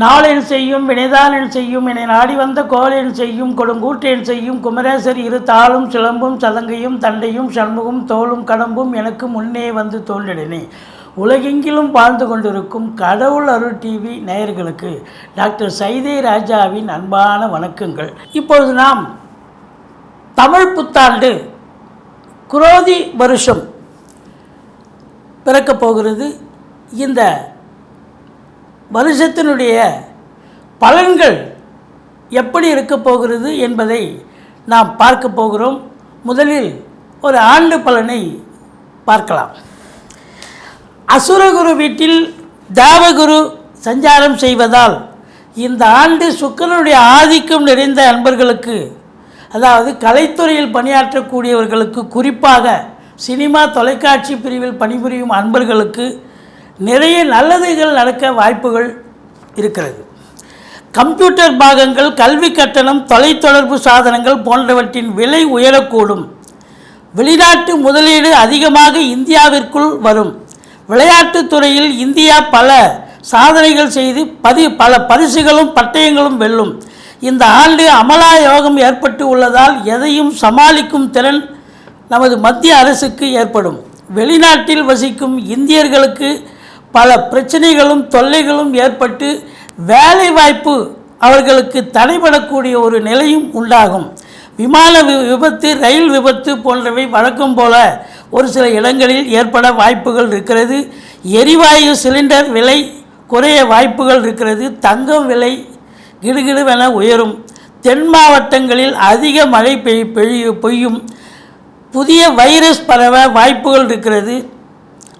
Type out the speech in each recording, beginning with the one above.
நாளென் செய்யும் வினைதானென் செய்யும் என்னை நாடி வந்த கோலென் செய்யும் கொடுங்கூட்டேன் செய்யும் குமரேசர் இரு தாளும் சிலம்பும் சதங்கையும் தண்டையும் சண்முகம் தோளும் கடம்பும் எனக்கு முன்னே வந்து தோன்றினே உலகெங்கிலும் வாழ்ந்து கொண்டிருக்கும் கடவுள் அருள் டிவி நேயர்களுக்கு டாக்டர் சைதே ராஜாவின் அன்பான வணக்கங்கள். இப்பொழுது நாம் தமிழ் புத்தாண்டு குரோதி வருஷம் பிறக்கப் போகிறது. இந்த வருஷத்தினுடைய பலன்கள் எப்படி இருக்க போகிறது என்பதை நாம் பார்க்க போகிறோம். முதலில் ஒரு ஆண்டு பலனை பார்க்கலாம். அசுரகுரு வீட்டில் தேவகுரு சஞ்சாரம் செய்வதால் இந்த ஆண்டு சுக்கிரனுடைய ஆதிக்கம் நிறைந்த அன்பர்களுக்கு அதாவது கலைத்துறையில் பணியாற்றக்கூடியவர்களுக்கு குறிப்பாக சினிமா தொலைக்காட்சி பிரிவில் பணிபுரியும் அன்பர்களுக்கு நிறைய நல்லதுகள் நடக்க வாய்ப்புகள் இருக்கிறது. கம்ப்யூட்டர் பாகங்கள் கல்வி கட்டணம் தொலைத்தொடர்பு சாதனங்கள் போன்றவற்றின் விலை உயரக்கூடும். வெளிநாட்டு முதலீடு அதிகமாக இந்தியாவிற்குள் வரும். விளையாட்டுத் துறையில் இந்தியா பல சாதனைகள் செய்து பதி பல பரிசுகளும் பட்டயங்களும் வெல்லும். இந்த ஆண்டு அமலா யோகம் ஏற்பட்டு உள்ளதால் எதையும் சமாளிக்கும் திறன் நமது மத்திய அரசுக்கு ஏற்படும். வெளிநாட்டில் வசிக்கும் இந்தியர்களுக்கு பல பிரச்சனைகளும் தொல்லைகளும் ஏற்பட்டு வேலை வாய்ப்பு அவர்களுக்கு தடைபடக்கூடிய ஒரு நிலையும் உண்டாகும். விமான விபத்து ரயில் விபத்து போன்றவை வழக்கம் போல ஒரு சில இடங்களில் ஏற்பட வாய்ப்புகள் இருக்கிறது. எரிவாயு சிலிண்டர் விலை குறைய வாய்ப்புகள் இருக்கிறது. தங்கம் விலை கிடுகிடுவென உயரும். தென் மாவட்டங்களில் அதிக மழை பெய்யும் புதிய வைரஸ் பரவ வாய்ப்புகள் இருக்கிறது.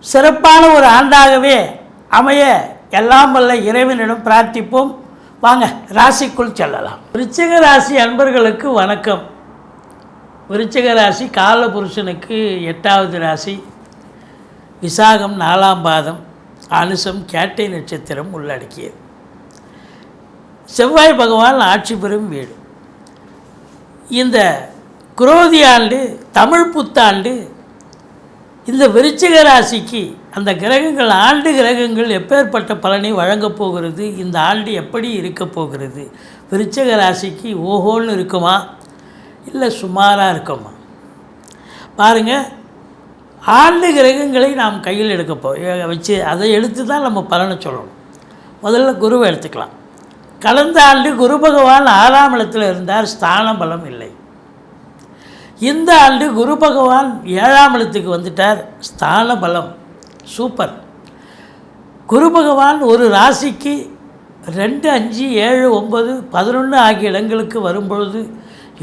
சிறப்பான ஒரு ஆண்டாகவே அமைய எல்லாம் வல்ல இறைவனிடம் பிரார்த்திப்போம். வாங்க ராசிக்குள் செல்லலாம். விருச்சிக ராசி அன்பர்களுக்கு வணக்கம். விருச்சிக ராசி காலபுருஷனுக்கு எட்டாவது ராசி. விசாகம் நாலாம் பாதம் அனுசம் கேட்டை நட்சத்திரம் உள்ளடக்கியது. செவ்வாய் பகவான் ஆட்சி பெறும் வீடு. இந்த குரோதி ஆண்டு தமிழ் புத்தாண்டு இந்த விருச்சிக ராசிக்கு அந்த கிரகங்கள் ஆண்டு கிரகங்கள் எப்பேற்பட்ட பலனை வழங்கப் போகிறது? இந்த ஆண்டு எப்படி இருக்கப் போகிறது? விருச்சிக ராசிக்கு ஓஹோன்னு இருக்குமா? இல்லை சுமாராக இருக்குமா? பாருங்கள் ஆண்டு கிரகங்களை நாம் கையில் எடுக்கப்போ வச்சு அதை எடுத்து தான் நம்ம பலனை சொல்லணும். முதல்ல குருவை எடுத்துக்கலாம். கடந்த ஆண்டு குரு பகவான் ஆறாம் இடத்தில் இருந்தார் ஸ்தான பலம் இல்லை. இந்த ஆண்டு குரு பகவான் ஏழாம் இடத்துக்கு வந்துட்டார். ஸ்தான பலம். சூப்பர் குரு பகவான் ஒரு ராசிக்கு ரெண்டு அஞ்சு ஏழு ஒம்பது பதினொன்று ஆகிய இடங்களுக்கு வரும்பொழுது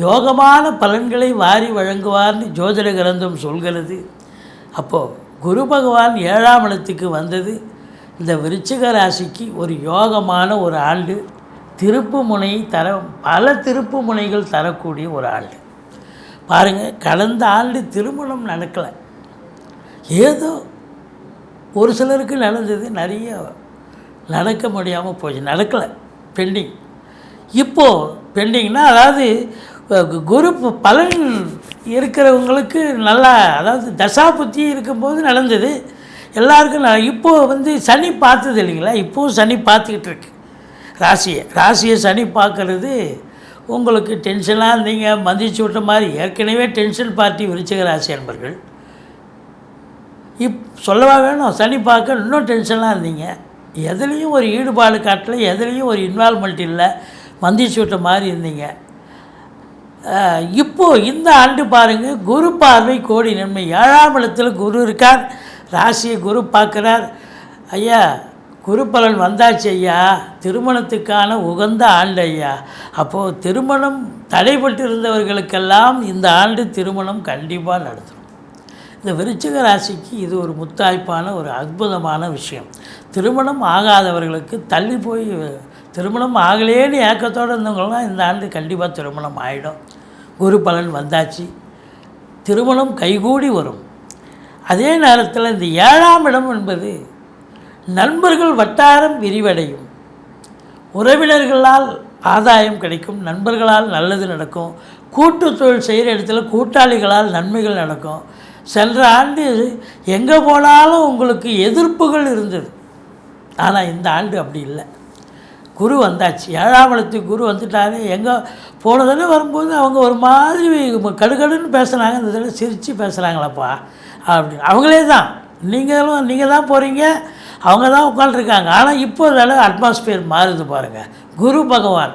யோகமான பலன்களை வாரி வழங்குவார்னு ஜோதிட கிரந்தம் சொல்கிறது. அப்போது குரு பகவான் ஏழாம் இடத்துக்கு வந்தது இந்த விருச்சிக ராசிக்கு ஒரு யோகமான ஒரு ஆண்டு. திருப்பு முனை தர பல திருப்பு முனைகள் தரக்கூடிய ஒரு ஆண்டு. பாருங்கள் கடந்த ஆண்டு திருமணம் நடக்கலை. ஏதோ ஒரு சிலருக்கு நடந்தது நிறைய நடக்க முடியாமல் போச்சு நடக்கலை பெண்டிங். இப்போது பெண்டிங்னா அதாவது குரு பலன் இருக்கிறவங்களுக்கு நல்லா அதாவது தசாபுத்தி இருக்கும்போது நடந்தது. எல்லாருக்கும் ந- இப்போது வந்து சனி பார்த்தது இல்லைங்களா? இப்போவும் சனி பார்த்துக்கிட்டு இருக்கு. ராசியை ராசியை சனி பார்க்கறது உங்களுக்கு டென்ஷனாக இருந்தீங்க மதிச்சு விட்ட மாதிரி ஏற்கனவே டென்ஷன் பார்ட்டி விருச்சிக ராசி அன்பர்கள். இப் சொல்லவா வேணும் சனி பார்க்க இன்னும் டென்ஷனாக இருந்தீங்க. எதுலேயும் ஒரு ஈடுபாடு காட்டல எதுலேயும் ஒரு இன்வால்மெண்ட் இல்லை மந்திச்சு விட்ட மாதிரி இருந்தீங்க. இப்போது இந்த ஆண்டு பாருங்கள் குரு பார்வை கோடி நன்மை. ஏழாம் இடத்தில் குரு இருக்கார் ராசியை குரு பார்க்குறார். ஐயா குருபலன் வந்தாச்சு ஐயா. திருமணத்துக்கான உகந்த ஆண்டு ஐயா. அப்போது திருமணம் தடைபட்டிருந்தவர்களுக்கெல்லாம் இந்த ஆண்டு திருமணம் கண்டிப்பாக நடத்தும் இந்த விருச்சிக ராசிக்கு இது ஒரு முத்தாய்ப்பான ஒரு அற்புதமான விஷயம். திருமணம் ஆகாதவர்களுக்கு தள்ளி போய் திருமணம் ஆகலேன்னு ஏக்கத்தோடு இருந்தவங்களாம் இந்த ஆண்டு கண்டிப்பாக திருமணம் ஆகிடும் குரு பலன் வந்தாச்சு. திருமணம் கைகூடி வரும். அதே நேரத்தில் இந்த ஏழாம் இடம் என்பது நண்பர்கள் வட்டாரம் விரிவடையும். உறவினர்களால் ஆதாயம் கிடைக்கும் நண்பர்களால் நல்லது நடக்கும். கூட்டு தொழில் செய்கிற இடத்துல கூட்டாளிகளால் நன்மைகள் நடக்கும். சென்ற ஆண்டு எங்கே போனாலும் உங்களுக்கு எதிர்ப்புகள் இருந்தது. ஆனால் இந்த ஆண்டு அப்படி இல்லை. குரு வந்தாச்சு. ஏழாம் இடத்துக்கு குரு வந்துட்டாரு. எங்கே போன தடவை வரும்போது அவங்க ஒரு மாதிரி கடுகடுன்னு பேசுகிறாங்க இந்த தடவை சிரித்து பேசுகிறாங்களப்பா அப்படின்னு. அவங்களே தான். நீங்களும் நீங்கள் தான் போகிறீங்க அவங்க தான் உட்காந்துருக்காங்க ஆனால் இப்போ தடவை அட்மாஸ்பியர் மாறுது பாருங்கள் குரு பகவான்.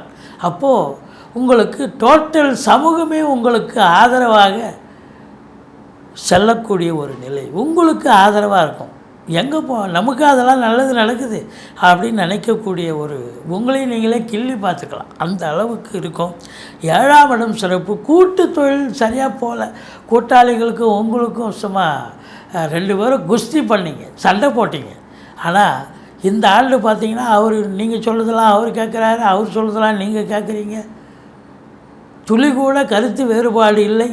அப்போது உங்களுக்கு டோட்டல் சமூகமே உங்களுக்கு ஆதரவாக செல்லக்கூடிய ஒரு நிலை. உங்களுக்கு ஆதரவாக இருக்கும். எங்கே போ நமக்கு அதெல்லாம் நல்லது நடக்குது அப்படின்னு நினைக்கக்கூடிய ஒரு உங்களையும் நீங்களே கிள்ளி பார்த்துக்கலாம். அந்த அளவுக்கு இருக்கும். ஏழாம் இடம் சிறப்பு. கூட்டு தொழில் சரியாக போகல கூட்டாளிகளுக்கும் உங்களுக்கும் சும்மா ரெண்டு பேரும் குஸ்தி பண்ணிங்க. சண்டை போட்டிங்க. ஆனால் இந்த ஆண்டு பார்த்தீங்கன்னா அவர் நீங்கள் சொல்லுதெல்லாம் அவர் கேட்குறாரு அவர் சொல்லுதெல்லாம் நீங்கள் கேட்குறீங்க. துளி கூட கருத்து வேறுபாடு இல்லை.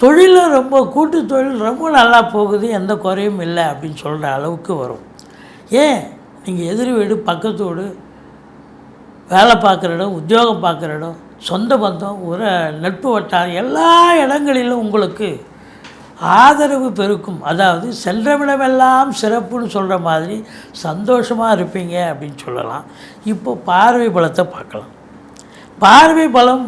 தொழிலும் ரொம்ப கூட்டு தொழில் ரொம்ப நல்லா போகுது எந்த குறையும் இல்லை அப்படின்னு சொல்கிற அளவுக்கு வரும். ஏன்? நீங்கள் எதிர் வீடு பக்கத்து வீடு வேலை பார்க்குற இடம் உத்தியோகம் பார்க்குற இடம் சொந்த பந்தம் ஒரு நட்பு வட்டாரம் எல்லா இடங்களிலும் உங்களுக்கு ஆதரவு பெருக்கும். அதாவது சென்றவிடமெல்லாம் சிறப்புன்னு சொல்கிற மாதிரி சந்தோஷமாக இருப்பீங்க அப்படின்னு சொல்லலாம். இப்போ பார்வை பலத்தை பார்க்கலாம். பார்வை பலம்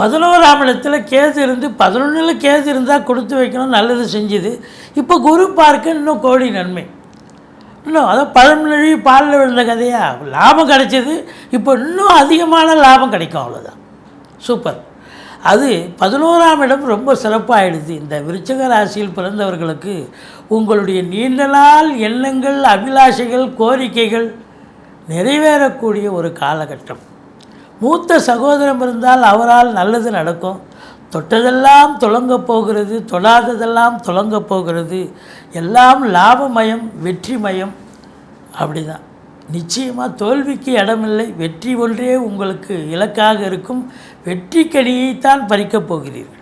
பதினோராம் இடத்துல கேது இருந்து பதினொன்றில் கேது இருந்தால் கொடுத்து வைக்கணும் நல்லது செஞ்சுது. இப்போ குரு பார்க்க இன்னும் கோடி நன்மை. இன்னும் அதான் பழமொழி பாலில் விழுந்த கதையா? லாபம் கிடைச்சது. இப்போ இன்னும் அதிகமான லாபம் கிடைக்கும் அவ்வளோதான் சூப்பர். அது பதினோராம் இடம் ரொம்ப சிறப்பாகிடுது இந்த விருச்சக ராசியில் பிறந்தவர்களுக்கு உங்களுடைய நீண்ட நாள் எண்ணங்கள் அபிலாஷைகள் கோரிக்கைகள் நிறைவேறக்கூடிய ஒரு காலகட்டம். மூத்த சகோதரம் இருந்தால் அவரால் நல்லது நடக்கும். தொட்டதெல்லாம் துலங்கப் போகிறது தொடாததெல்லாம் துலங்கப் போகிறது. எல்லாம் லாபமயம் வெற்றிமயம். அப்படிதான். நிச்சயமாக தோல்விக்கு இடமில்லை. வெற்றி ஒன்றே உங்களுக்கு இலக்காக இருக்கும். வெற்றி கனியைத்தான் பறிக்கப் போகிறீர்கள்.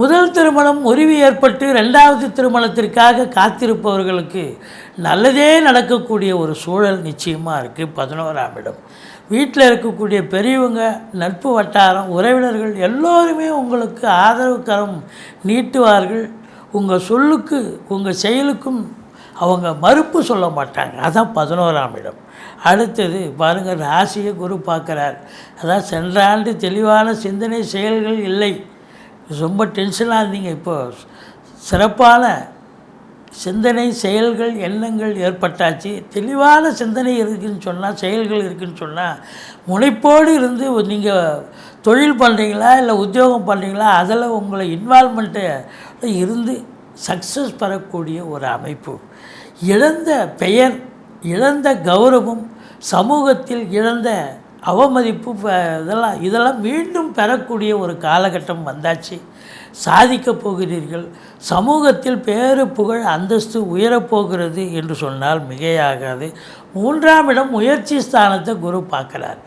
முதல் திருமணம் முறிவு ஏற்பட்டு ரெண்டாவது திருமணத்திற்காக காத்திருப்பவர்களுக்கு நல்லதே நடக்கக்கூடிய ஒரு சூழல் நிச்சயமாக இருக்குது பதினோராம் இடம். வீட்டில் இருக்கக்கூடிய பெரியவங்க நட்பு வட்டாரம் உறவினர்கள் எல்லோருமே உங்களுக்கு ஆதரவு கரம் நீட்டுவார்கள். உங்கள் சொல்லுக்கு உங்கள் செயலுக்கும் அவங்க மறுப்பு சொல்ல மாட்டாங்க. அதான் பதினோராம் இடம். அடுத்தது பாருங்கள் ராசியை குரு பார்க்குறார். அதான் சென்ற ஆண்டு தெளிவான சிந்தனை செயல்கள் இல்லை. ரொம்ப டென்ஷனாக இருந்தீங்க இப்போது சிறப்பான சிந்தனை செயல்கள் எண்ணங்கள் ஏற்பட்டாச்சு. தெளிவான சிந்தனை இருக்குன்னு சொன்னால் செயல்கள் இருக்குதுன்னு சொன்னால் முனைப்போடு இருந்து நீங்கள் தொழில் பண்ணுறீங்களா இல்லை உத்தியோகம் பண்ணுறீங்களா அதில் உங்களை இன்வால்மெண்ட்டு இருந்து சக்ஸஸ் பெறக்கூடிய ஒரு அமைப்பு. இழந்த பெயர் இழந்த கௌரவம் சமூகத்தில் இழந்த அவமதிப்பு இதெல்லாம் இதெல்லாம் மீண்டும் பெறக்கூடிய ஒரு காலகட்டம் வந்தாச்சு. சாதிக்கப் போகிறீர்கள். சமூகத்தில் பேரு புகழ் அந்தஸ்து உயரப்போகிறது என்று சொன்னால் மிகையாகாது. மூன்றாம் இடம் முயற்சி ஸ்தானத்தை குரு பார்க்குறார்.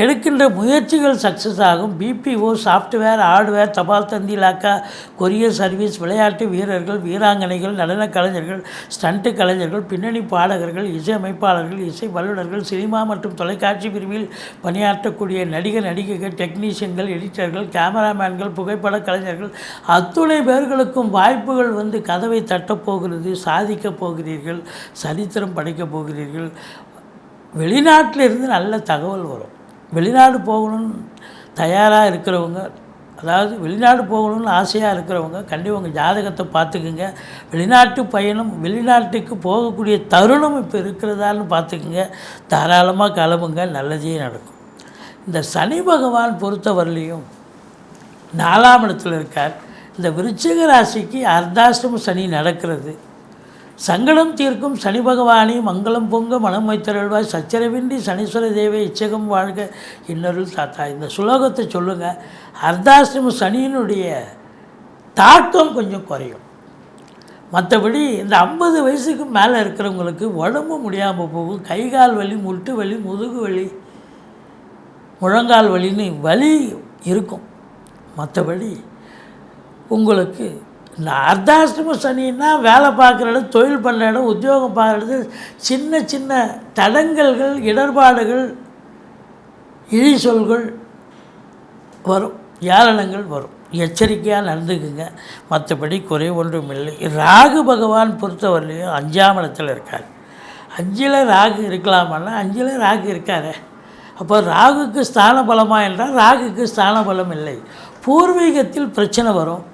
எடுக்கின்ற முயற்சிகள் சக்ஸஸ் ஆகும். பிபிஓ சாஃப்ட்வேர் ஹார்ட்வேர் தபால் தந்தி இலாக்கா கொரியர் சர்வீஸ் விளையாட்டு வீரர்கள் வீராங்கனைகள் நடன கலைஞர்கள் ஸ்டண்ட்டு கலைஞர்கள் பின்னணி பாடகர்கள் இசையமைப்பாளர்கள் இசை வல்லுநர்கள் சினிமா மற்றும் தொலைக்காட்சி பிரிவில் பணியாற்றக்கூடிய நடிகர் நடிகைகள் டெக்னீஷியன்கள் எடிட்டர்கள் கேமராமேன்கள் புகைப்பட கலைஞர்கள் அத்துணை பேர்களுக்கும் வாய்ப்புகள் வந்து கதவை தட்டப் போகிறது சாதிக்கப் போகிறீர்கள் சரித்திரம் படைக்கப் போகிறீர்கள். வெளிநாட்டிலிருந்து நல்ல தகவல் வரும். வெளிநாடு போகணும்னு தயாராக இருக்கிறவங்க அதாவது வெளிநாடு போகணும்னு ஆசையாக இருக்கிறவங்க கண்டிப்பாக உங்கள் ஜாதகத்தை பார்த்துக்குங்க. வெளிநாட்டு பயணம் வெளிநாட்டுக்கு போகக்கூடிய தருணம் இப்போ இருக்கிறதான்னு பார்த்துக்குங்க. தாராளமாக கிளம்புங்க நல்லதே நடக்கும். இந்த சனி பகவான் பொறுத்தவரையிலையும் நாலாம் இடத்துல இருக்கார். இந்த விருச்சிக ராசிக்கு அர்த்தாஷ்டம சனி நடக்கிறது. சங்கடம் தீர்க்கும் சனி பகவானே மங்களம் பொங்க மனம் வைத்தருள்வாய். சச்சரவின்றி சனீஸ்வர தேவை இச்சகம் வாழ்க இன்னொருள் தாத்தா. இந்த சுலோகத்தை சொல்லுங்கள் அர்த்தாஷ்டம சனியினுடைய தாக்கம் கொஞ்சம் குறையும். மற்றபடி இந்த ஐம்பது வயசுக்கு மேலே இருக்கிறவங்களுக்கு உடம்பு முடியாமல் போகும். கை கால் வலி முட்டு வலி முதுகு வலி முழங்கால் வலின்னு வலி இருக்கும். மற்றபடி உங்களுக்கு இந்த அர்த்தாஷ்டம சனின்னா வேலை பார்க்குற இடம் தொழில் பண்ணுற இடம் உத்தியோகம் பார்க்குற இடம் சின்ன சின்ன தடங்கல்கள் இடர்பாடுகள் இழி சொல்கள் வரும். ஏளனங்கள் வரும். எச்சரிக்கையாக நடந்துக்குங்க. மற்றபடி குறை ஒன்றும் இல்லை. ராகு பகவான் பொறுத்தவரையிலையும் அஞ்சாம் இடத்துல இருக்கார். அஞ்சில் ராகு இருக்கலாமன்னா அஞ்சில் ராகு இருக்காரு. அப்போ ராகுக்கு ஸ்தான பலமாக என்றால் ராகுக்கு ஸ்தான பலம் இல்லை. பூர்வீகத்தில் பிரச்சனை வரும்.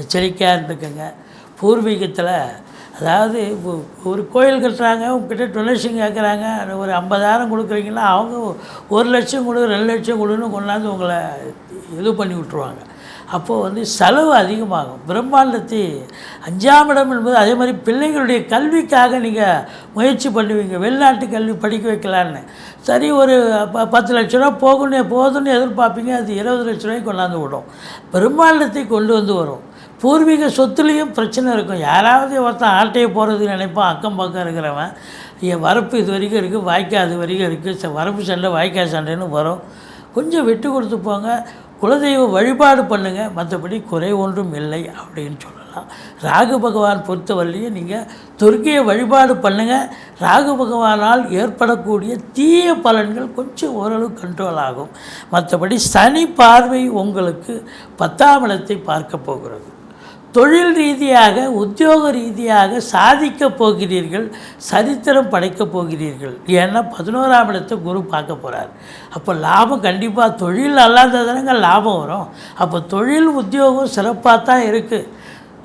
எச்சரிக்கையாக இருந்துக்கோங்க பூர்வீகத்தில் அதாவது ஒரு கோயில் கட்டுறாங்க உங்ககிட்ட டொனேஷன் கேட்குறாங்க ஒரு ஐம்பதாயிரம் கொடுக்குறீங்கன்னா அவங்க ஒரு லட்சம் கொடு ரெண்டு லட்சம் கொடுன்னு கொண்டாந்து உங்களை இது பண்ணி விட்ருவாங்க அப்போது வந்து செலவு அதிகமாகும். பிரம்மாண்டத்தை அஞ்சாம் இடம் என்பது அதே மாதிரி பிள்ளைங்களுடைய கல்விக்காக நீங்கள் முயற்சி பண்ணுவீங்க. வெளிநாட்டு கல்வி படிக்க வைக்கலான்னு. சரி ஒரு ப பத்து லட்ச ரூபா போகணும் போதும்னு எதிர்பார்ப்பீங்க அது இருபது லட்ச ரூபாய்க்கு கொண்டாந்து விடும். பிரம்மாண்டத்தை கொண்டு வந்து வரும். பூர்வீக சொத்துலேயும் பிரச்சனை இருக்கும். யாராவது ஒருத்தன் ஆட்டையை போகிறதுக்கு நினைப்பான். அக்கம் பக்கம் இருக்கிறவன். என் வரப்பு இது வரைக்கும் இருக்குது வாய்க்கால் அது வரைக்கும் இருக்குது வரப்பு சண்டை வாய்க்கால் சண்டைன்னு வரும். கொஞ்சம் விட்டு கொடுத்து போங்க. குலதெய்வ வழிபாடு பண்ணுங்கள் மற்றபடி குறை ஒன்றும் இல்லை அப்படின்னு சொல்லலாம். ராகு பகவான் பொறுத்தவரையிலையும் நீங்கள் துர்க்கையை வழிபாடு பண்ணுங்கள் ராகு பகவானால் ஏற்படக்கூடிய தீய பலன்கள் கொஞ்சம் ஓரளவு கண்ட்ரோல் ஆகும். மற்றபடி சனி பார்வை உங்களுக்கு பத்தாம் இடத்தை பார்க்க போகிறது. தொழில் ரீதியாக உத்தியோக ரீதியாக சாதிக்கப் போகிறீர்கள் சரித்திரம் படைக்கப் போகிறீர்கள். ஏன்னா பதினோராம் இடத்தை குரு பார்க்க போகிறார் அப்போ லாபம் கண்டிப்பாக தொழில் அல்லாததானங்க லாபம் வரும். அப்போ தொழில் உத்தியோகம் சிறப்பாக தான் இருக்குது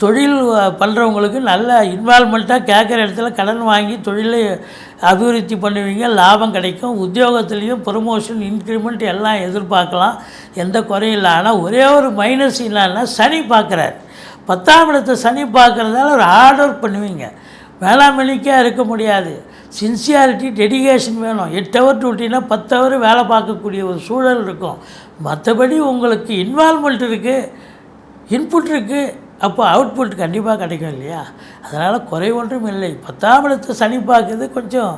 தொழில் பண்ணுறவங்களுக்கு நல்ல இன்வால்மெண்ட்டாக கேட்குற இடத்துல கடன் வாங்கி தொழிலை அபிவிருத்தி பண்ணுவீங்க லாபம் கிடைக்கும். உத்தியோகத்துலேயும் ப்ரொமோஷன் இன்க்ரிமெண்ட் எல்லாம் எதிர்பார்க்கலாம். எந்த குறையும் இல்லை. ஆனால் ஒரே ஒரு மைனஸ் என்னன்னா சனி பார்க்குறாரு. பத்தாம் இடத்தை சனி பார்க்குறதால ஒரு ஹார்ட் ஒர்க் பண்ணுவீங்க வேளாண்மணிக்காக இருக்க முடியாது. சின்சியாரிட்டி டெடிகேஷன் வேணும். எட்டு ஹவர் டியூட்டினா பத்து ஹவர் வேலை பார்க்கக்கூடிய ஒரு சூழல் இருக்கும். மற்றபடி உங்களுக்கு இன்வால்மெண்ட் இருக்குது இன்புட் இருக்குது அப்போ அவுட்புட் கண்டிப்பாக கிடைக்கும் இல்லையா? அதனால் குறை ஒன்றும் இல்லை. பத்தாம் இடத்தை சனி பார்க்குறது கொஞ்சம்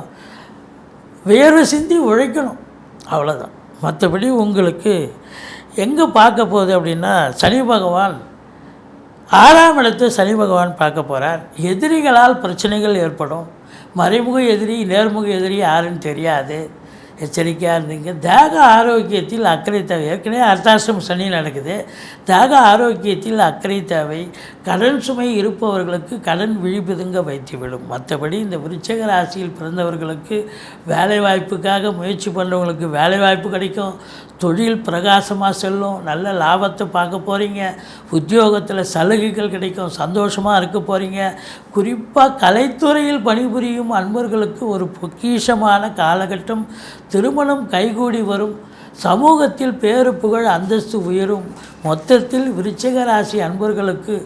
வேறு சிந்தி உழைக்கணும். அவ்வளோதான் மற்றபடி உங்களுக்கு எங்கே பார்க்க போகுது அப்படின்னா சனி பகவான் ஆறாம் இடத்தை சனி பகவான் பார்க்க போகிறார் எதிரிகளால் பிரச்சனைகள் ஏற்படும். மறைமுக எதிரி நேர்முக எதிரி யாருன்னு தெரியாது. எச்சரிக்கையாக இருந்தீங்க. தேக ஆரோக்கியத்தில் அக்கறை தேவை. ஏற்கனவே அர்த்தாசிரம் சனி நடக்குது. தேக ஆரோக்கியத்தில் அக்கறை தேவை. கடன் சுமை இருப்பவர்களுக்கு கடன் விழிப்புதுங்க வைத்துவிடும். மற்றபடி இந்த விருச்சக ராசியில் பிறந்தவர்களுக்கு வேலைவாய்ப்புக்காக முயற்சி பண்ணுறவங்களுக்கு வேலைவாய்ப்பு கிடைக்கும். தொழில் பிரகாசமாக செல்லும். நல்ல லாபத்தை பார்க்க போகிறீங்க உத்தியோகத்தில் சலுகைகள் கிடைக்கும். சந்தோஷமாக இருக்க போகிறீங்க குறிப்பாக கலைத்துறையில் பணிபுரியும் அன்பர்களுக்கு ஒரு பொக்கிஷமான காலகட்டம். திருமணம் கைகூடி வரும். சமூகத்தில் பேரு புகழ் அந்தஸ்து உயரும். மொத்தத்தில் விருச்சிக ராசி அன்பர்களுக்கு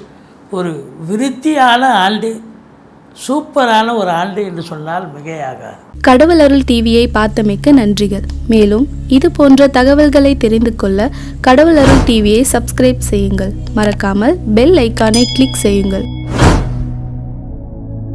ஒரு விருத்தியான ஆண்டு சூப்பரான ஒரு ஆண்டு என்று சொன்னால் மிகையாகாது. கடவுள் அருள் டிவியை பார்த்தமைக்க நன்றிகள். மேலும் இது போன்ற தகவல்களை தெரிந்து கொள்ள கடவுள் அருள் டிவியை சப்ஸ்கிரைப் செய்யுங்கள். மறக்காமல் பெல் ஐக்கானை கிளிக் செய்யுங்கள்.